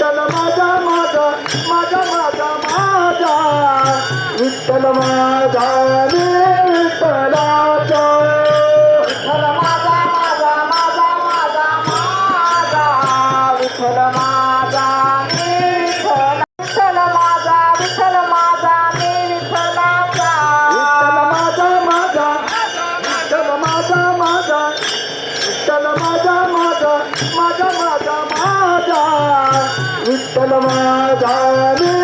विठ्ठल माझा माझा माझा माझा माझा. विठ्ठल माझा विठ्ठलाचा विठ्ठल माझा माझा माझा माझा माझा. विठ्ठल माझा विठ्ठल विठ्ठल माझा विठ्ठल माझा मी विठ्ठलाचा विठ्ठल माझा माझा विठ्ठल माझा माझा. विठ्ठल माझा माझा माझा विठ्ठल